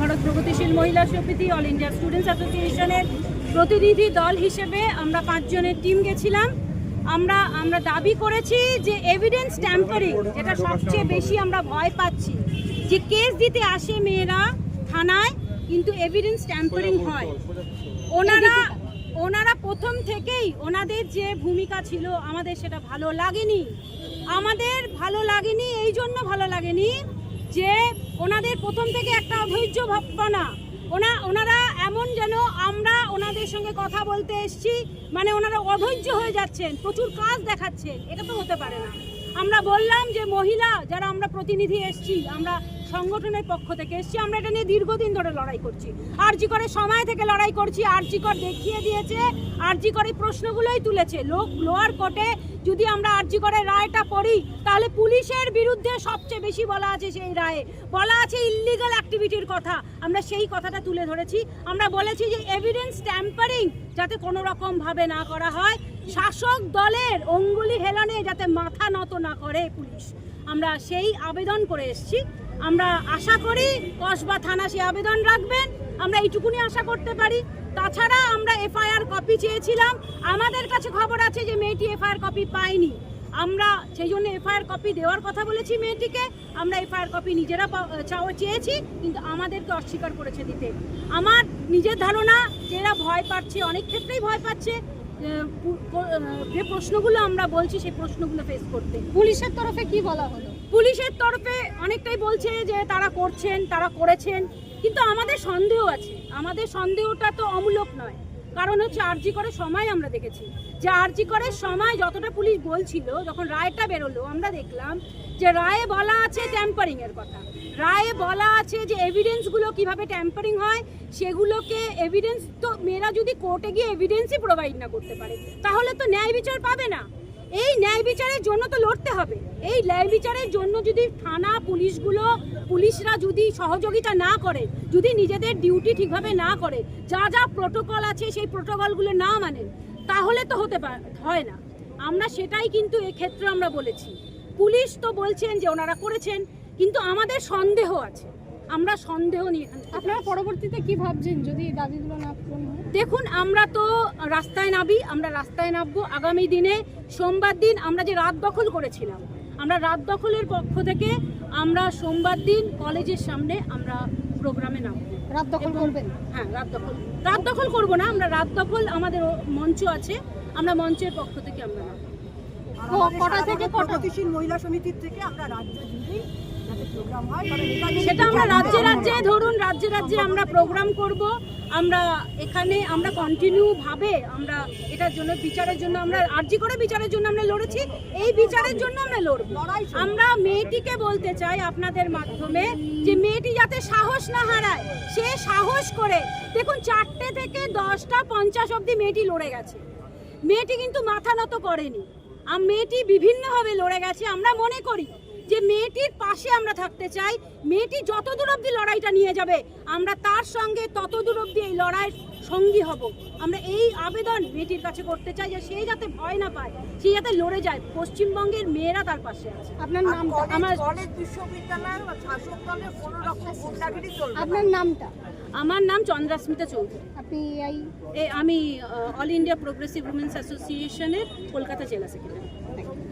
ভারত প্রগতিশীল মহিলা সমিতি অল ইন্ডিয়া স্টুডেন্টস অ্যাসোসিয়েশনের প্রতিনিধি দল হিসেবে আমরা পাঁচজনের টিম গেছিলাম। আমরা আমরা দাবি করেছি যে এভিডেন্স ট্যাম্পারিং যেটা সবচেয়ে বেশি আমরা ভয় পাচ্ছি, যে কেস দিতে আসে মেয়েরা থানায়, কিন্তু এভিডেন্স ট্যাম্পারিং হয়। ওনারা ওনারা প্রথম থেকেই ওনাদের যে ভূমিকা ছিল, আমাদের সেটা ভালো লাগেনি। আমাদের ভালো লাগেনি, এই জন্য ভালো লাগেনি যে ওনাদের প্রথম থেকে একটা অধৈর্য ভাবনা। ওনা, ওনারা এমন যেন আমরা ওনাদের সঙ্গে কথা বলতে এসছি মানে ওনারা অধৈর্য হয়ে যাচ্ছেন, প্রচুর কাজ দেখাচ্ছেন, এটা তো হতে পারে না। আমরা বললাম যে মহিলা, যারা আমরা প্রতিনিধি এসছি, আমরা সংগঠনের পক্ষ থেকে এসছি। আমরা এটা নিয়ে দীর্ঘদিন ধরে লড়াই করছি। আরজি করে সময় থেকে লড়াই করছি। আরজি কর দেখিয়ে দিয়েছে। আরজি করে প্রশ্নগুলোই তুলেছে। লোক লোয়ার কোর্টে যদি আমরা আরজি করে রায়টা পড়ি, তাহলে পুলিশের বিরুদ্ধে সবচেয়ে বেশি বলা আছে সেই রায়ে। বলা আছে ইল্লিগাল অ্যাক্টিভিটির কথা। আমরা সেই কথাটা তুলে ধরেছি। আমরা বলেছি যে এভিডেন্স ট্যাম্পারিং যাতে কোনো রকম ভাবে না করা হয়, শাসক দলের অঙ্গুলি হেলানে যাতে মাথা নত না করে পুলিশ। আমরা সেই আবেদন করে এসেছি। আমরা আশা করি কসবা থানা সে আবেদন রাখবেন। আমরা এইটুকুনি আশা করতে পারি। তাছাড়া আমরা এফআইআর কপি চেয়েছিলাম। আমাদের কাছে খবর আছে যে মেয়েটি এফআইআর কপি পায়নি। আমরা সেই জন্য এফআইআর কপি দেওয়ার কথা বলেছি মেয়েটিকে। আমরা এফআইআর কপি নিজেরা চাওয়া চেয়েছি, কিন্তু আমাদেরকে অস্বীকার করেছে দিতে। আমার নিজের ধারণা যে এরা ভয় পাচ্ছে, অনেক ক্ষেত্রেই ভয় পাচ্ছে যে প্রশ্নগুলো আমরা বলছি, সেই প্রশ্নগুলো ফেস করতে। পুলিশের তরফে কি বলা হলো? পুলিশের তরফে অনেকটাই বলছে যে তারা করছেন, তারা করেছেন, কিন্তু আমাদের সন্দেহ আছে। আমাদের সন্দেহটা তো অমূলক নয়। কারণ হচ্ছে আরজি করে সময় আমরা দেখেছি। যে আরজি করে সময় যতটা পুলিশ বলছিল, যখন রায়টা বেরোলো, আমরা দেখলাম যে রায়ে বলা আছে ট্যাম্পারিং এর কথা। রায়ে বলা আছে যে এভিডেন্সগুলো কীভাবে ট্যাম্পারিং হয়, সেগুলোকে এভিডেন্স তো মেয়েরা যদি কোর্টে গিয়ে এভিডেন্সই প্রোভাইড না করতে পারে, তাহলে তো ন্যায় বিচার পাবে না। এই ন্যায় বিচারের জন্য তো লড়তে হবে। এই ন্যায় বিচারের জন্য যদি থানা পুলিশগুলো পুলিশরা যদি সহযোগিতা না করে যদি নিজেদের ডিউটি ঠিকভাবে না করে যা যা প্রোটোকল আছে সেই প্রোটোকলগুলো না মানেন তাহলে তো হতে পারে হয় না। আমরা সেটাই কিন্তু এক্ষেত্রে আমরা বলেছি। পুলিশ তো বলছেন যে ওনারা করেছেন কিন্তু আমাদের সন্দেহ আছে। আমরা সন্দেহ নিয়ে আপনারা পরবর্তীতে কি ভাবছেন যদি দাবিগুলো না দেখুন আমরা তো রাস্তায় নামি আমরা রাস্তায় নামবো। আগামী দিনে সোমবার দিন আমরা যে রাত দখল করেছিলাম আমরা রাত দখলের পক্ষ থেকে আমরা সোমবার দিন কলেজের সামনে আমরা প্রোগ্রামে নামবো। রাত দখল করবেন? হ্যাঁ রাত দখল। রাত দখল করব না আমরা রাত দখল আমাদের মঞ্চ আছে আমরা মঞ্চের পক্ষ থেকে আমরা নামবো। কটা থেকে কটা? কৃষি মহিলা সমিতির থেকে আমরা রাজ্য জুড়েই সেটা আমরা রাজ্যে রাজ্যে, ধরুন রাজ্যে রাজ্যে আমরা প্রোগ্রাম করব, আমরা এখানে আমরা কন্টিনিউ ভাবে আমরা এটার জন্য, বিচারের জন্য আমরা আর্জি করে বিচারের জন্য আমরা লড়েছি, এই বিচারের জন্য আমরা লড়ব। আমরা মেয়েটিকে বলতে চাই আপনাদের মাধ্যমে যে মেয়েটি যাতে সাহস না হারায়, সে সাহস করে। দেখুন, চারটে থেকে দশটা পঞ্চাশ অবধি মেয়েটি লড়ে গেছে। মেয়েটি কিন্তু মাথা নত করেনি। আর মেয়েটি বিভিন্নভাবে লড়ে গেছে, আমরা মনে করি। যে মেয়েটির পাশে আমরা থাকতে চাই মেয়েটি যত দূর অবধি লড়াইটা নিয়ে যাবে আমরা তার সঙ্গে তত দূর অবধি এই লড়াইয়ের সঙ্গী হব। আমরা এই আবেদন মেয়েটির কাছে করতে চাই যে সে যাতে ভয় না পায় সে যাতে লড়ে যায়। পশ্চিমবঙ্গের মেয়েরা তার পাশে আছে। আপনার নামটা? আমার- কলেজ বিশ্ববিদ্যালয় শাসক দলের কোনো রকম গুন্ডাগিরি চলবে আপনার নামটা? আমার নাম চন্দ্রাস্মিতা চৌধুরী। আপনি আমি অল ইন্ডিয়া প্রোগ্রেসিভ উমেন্স অ্যাসোসিয়েশনের কলকাতা জেলা সেক্রেটারি।